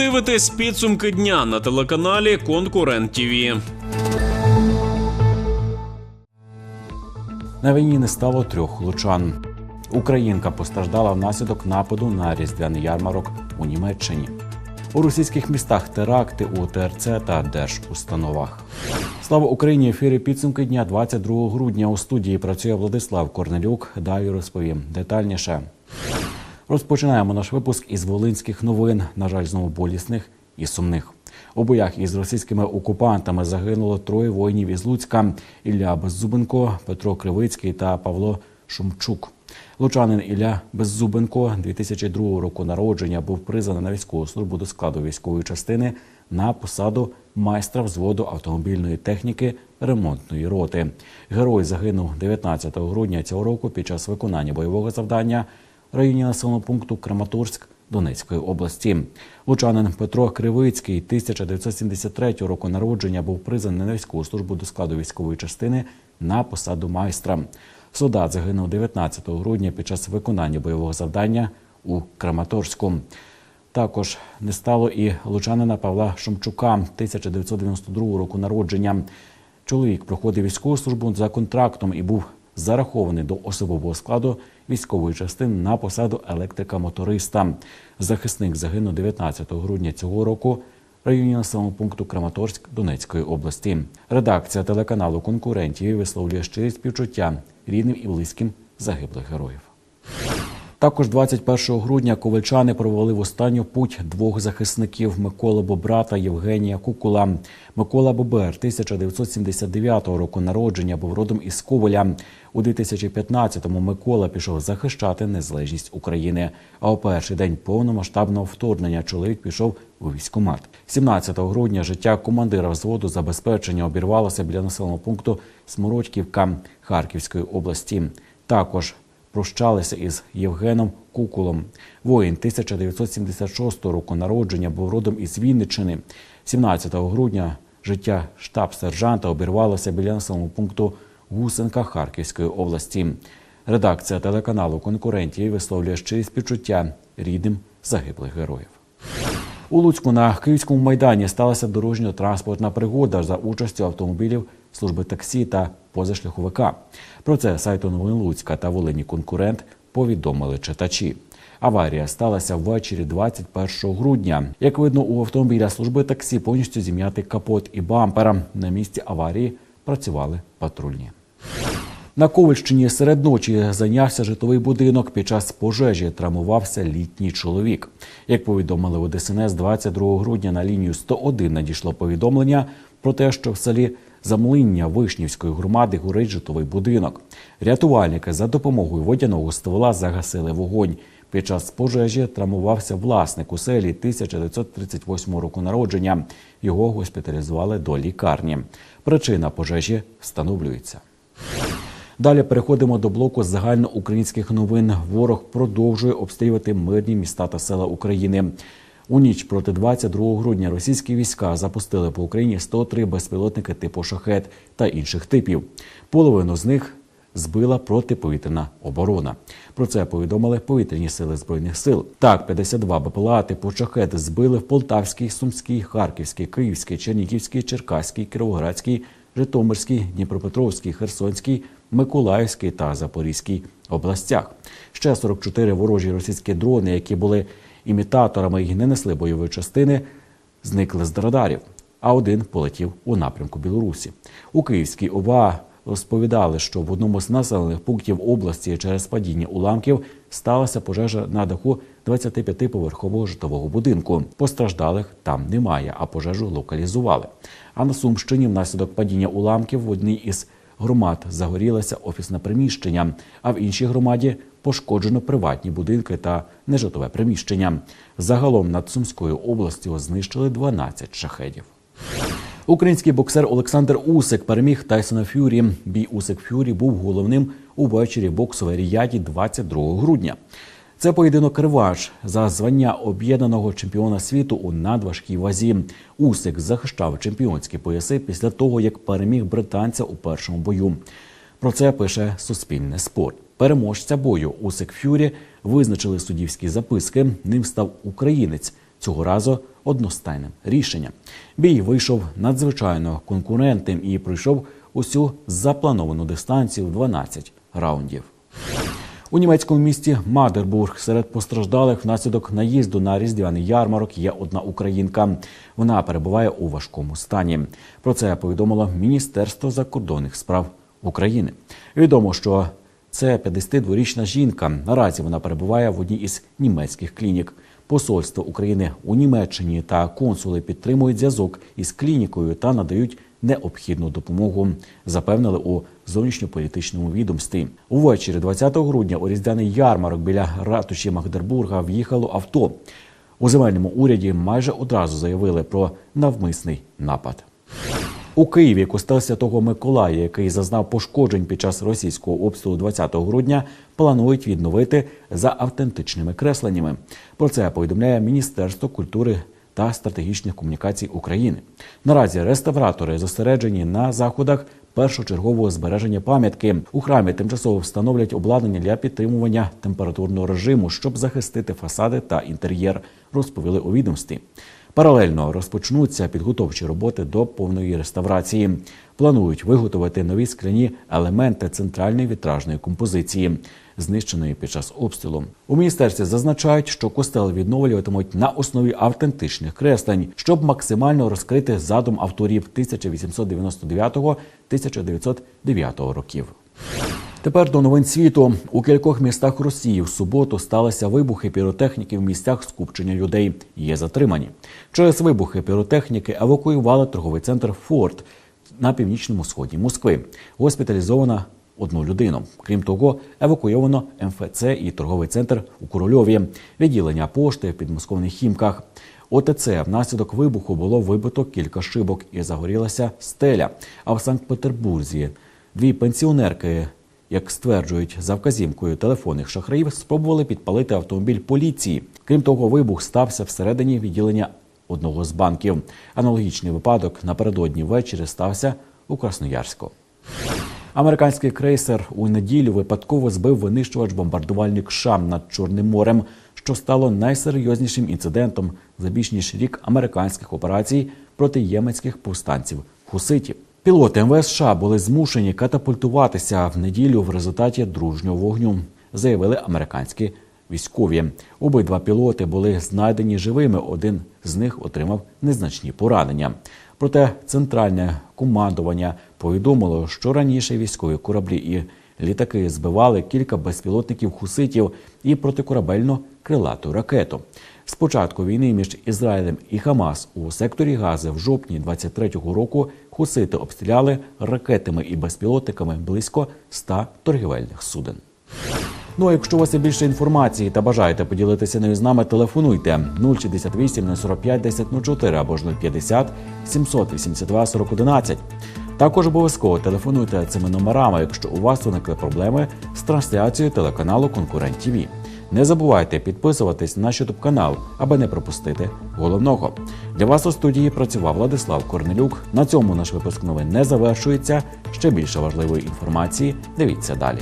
дивитесь підсумки дня на телеканалі Конкурент ТІВІ. На війні не стало трьох лучан. Українка постраждала внаслідок нападу на різдвяний ярмарок у Німеччині. У російських містах теракти у ТРЦ та держустановах. Слава Україні! Ефірі підсумки дня 22 грудня. У студії працює Владислав Корнелюк. Далі розповім детальніше. Розпочинаємо наш випуск із волинських новин. На жаль, знову болісних і сумних. У боях із російськими окупантами загинуло троє воїнів із Луцька: Ілля Беззубенко, Петро Кривицький та Павло Шумчук. Лучанин Ілля Беззубенко 2002 року народження був призваний на військову службу до складу військової частини на посаду майстра взводу автомобільної техніки ремонтної роти. Герой загинув 19 грудня цього року під час виконання бойового завдання районі населеного пункту Краматорськ Донецької області. Лучанин Петро Кривицький 1973 року народження був призваний на військову службу до складу військової частини на посаду майстра. Солдат загинув 19 грудня під час виконання бойового завдання у Краматорську. Також не стало і лучанина Павла Шумчука 1992 року народження. Чоловік проходив військову службу за контрактом і був зарахований до особового складу військової частини на посаду електрика-моториста. Захисник загинув 19 грудня цього року в районі населеного пункту Краматорськ Донецької області. Редакція телеканалу конкурентів висловлює щирі співчуття рідним і близьким загиблих героїв. Також 21 грудня ковальчани провели в останню путь двох захисників Микола Бобра та Євгенія Кукула. Микола Бобер 1979 року народження був родом із Коваля. У 2015-му Микола пішов захищати незалежність України. А у перший день повномасштабного вторгнення чоловік пішов у військкомат. 17 грудня життя командира взводу забезпечення обірвалося біля населеного пункту Смородьківка Харківської області. Також прощалися із Євгеном Кукулом. Воїн 1976 року народження був родом із Вінниччини. 17 грудня життя штаб-сержанта обірвалося біля населеного пункту Гусенка Харківської області. Редакція телеканалу конкурентів висловлює щирі співчуття рідним загиблих героїв. У Луцьку на Київському майдані сталася дорожньо-транспортна пригода за участю автомобілів служби таксі та позашляховика. Про це сайту новин Луцька та Волині конкурент повідомили читачі. Аварія сталася ввечері 21 грудня. Як видно, у автомобіля служби таксі повністю зім'яти капот і бампера. На місці аварії працювали патрульні. На Ковальщині серед ночі зайнявся житловий будинок. Під час пожежі травмувався літній чоловік. Як повідомили у ДСНС, 22 грудня на лінію 101 надійшло повідомлення про те, що в селі Замлиння Вишнівської громади горить житловий будинок. Рятувальники за допомогою водяного ствола загасили вогонь. Під час пожежі травмувався власник у селі 1938 року народження. Його госпіталізували до лікарні. Причина пожежі встановлюється. Далі переходимо до блоку загальноукраїнських новин. Ворог продовжує обстрілювати мирні міста та села України. У ніч проти 22 грудня російські війська запустили по Україні 103 безпілотники типу шахет та інших типів. Половину з них збила протиповітряна оборона. Про це повідомили повітряні сили збройних сил. Так, 52 БПЛА типу шахет збили в Полтавській, Сумській, Харківській, Київській, Чернігівській, Черкаській, Кіровоградській, Житомирській, Дніпропетровській, Херсонській, Миколаївській та Запорізькій областях. Ще 44 ворожі російські дрони, які були імітаторами і не несли бойової частини, зникли з радарів, а один полетів у напрямку Білорусі. У Київській ОВА розповідали, що в одному з населених пунктів області через падіння уламків сталася пожежа на даху 25-поверхового житлового будинку. Постраждалих там немає, а пожежу локалізували. А на Сумщині внаслідок падіння уламків в одній із громад загорілося офісне приміщення, а в іншій громаді пошкоджено приватні будинки та нежитлове приміщення. Загалом над Сумською областю знищили 12 шахедів. Український боксер Олександр Усик переміг Тайсона Фюрі. Бій Усик Фюрі був головним увечері в боксовій ріяді 22 грудня. Це поєдинок реванш за звання об'єднаного чемпіона світу у надважкій вазі. Усик захищав чемпіонські пояси після того, як переміг британця у першому бою. Про це пише Суспільне спорт. Переможця бою Усик Фюрі визначили суддівські записки. Ним став українець цього разу одностайним рішенням. Бій вийшов надзвичайно конкурентним і пройшов усю заплановану дистанцію в 12 раундів. У німецькому місті Мадербург серед постраждалих внаслідок наїзду на різдвяний ярмарок є одна українка. Вона перебуває у важкому стані. Про це повідомило Міністерство закордонних справ України. Відомо, що це 52-річна жінка. Наразі вона перебуває в одній із німецьких клінік. Посольство України у Німеччині та консули підтримують зв'язок із клінікою та надають необхідну допомогу. Запевнили у зовнішньополітичному відомстві. Увечері 20 грудня у різдвяний ярмарок біля ратуші Магдербурга в'їхало авто. У земельному уряді майже одразу заявили про навмисний напад. У Києві костел Святого Миколая, який зазнав пошкоджень під час російського обстрілу 20 грудня, планують відновити за автентичними кресленнями. Про це повідомляє Міністерство культури та стратегічних комунікацій України. Наразі реставратори зосереджені на заходах першочергового збереження пам'ятки. У храмі тимчасово встановлять обладнання для підтримування температурного режиму, щоб захистити фасади та інтер'єр, розповіли у відомстві. Паралельно розпочнуться підготовчі роботи до повної реставрації. Планують виготовити нові скляні елементи центральної вітражної композиції, знищеної під час обстрілу. У міністерстві зазначають, що костел відновлюватимуть на основі автентичних креслень, щоб максимально розкрити задум авторів 1899-1909 років. Тепер до новин світу у кількох містах Росії в суботу сталися вибухи піротехніки в місцях скупчення людей. Є затримані через вибухи піротехніки. Евакуювали торговий центр Форт на північному сході Москви. Госпіталізована одну людину. Крім того, евакуйовано МФЦ і торговий центр у Корольові, відділення пошти в підмосковних хімках. ОТЦ внаслідок вибуху було вибито кілька шибок і загорілася стеля. А в Санкт-Петербурзі дві пенсіонерки, як стверджують за вказівкою телефонних шахраїв, спробували підпалити автомобіль поліції. Крім того, вибух стався всередині відділення одного з банків. Аналогічний випадок напередодні ввечері стався у Красноярську. Американський крейсер у неділю випадково збив винищувач бомбардувальник Шам над Чорним морем, що стало найсерйознішим інцидентом за більш ніж рік американських операцій проти єменських повстанців хуситів. Пілоти МВС США були змушені катапультуватися в неділю в результаті дружнього вогню, заявили американські військові. Обидва пілоти були знайдені живими. Один з них отримав незначні поранення. Проте центральне командування повідомило, що раніше військові кораблі і літаки збивали кілька безпілотників хуситів і протикорабельну крилату ракету. З початку війни між Ізраїлем і Хамас у секторі Гази в жовтні 23-го року хусити обстріляли ракетами і безпілотниками близько 100 торгівельних суден. Ну а якщо у вас є більше інформації та бажаєте поділитися нею з нами, телефонуйте 068 045 1004 або ж 050 782 4011. Також обов'язково телефонуйте цими номерами, якщо у вас виникли проблеми з трансляцією телеканалу Конкурент ТВ. Не забувайте підписуватись на наш канал, аби не пропустити головного. Для вас у студії працював Владислав Корнелюк. На цьому наш випуск новин не завершується. Ще більше важливої інформації. Дивіться далі.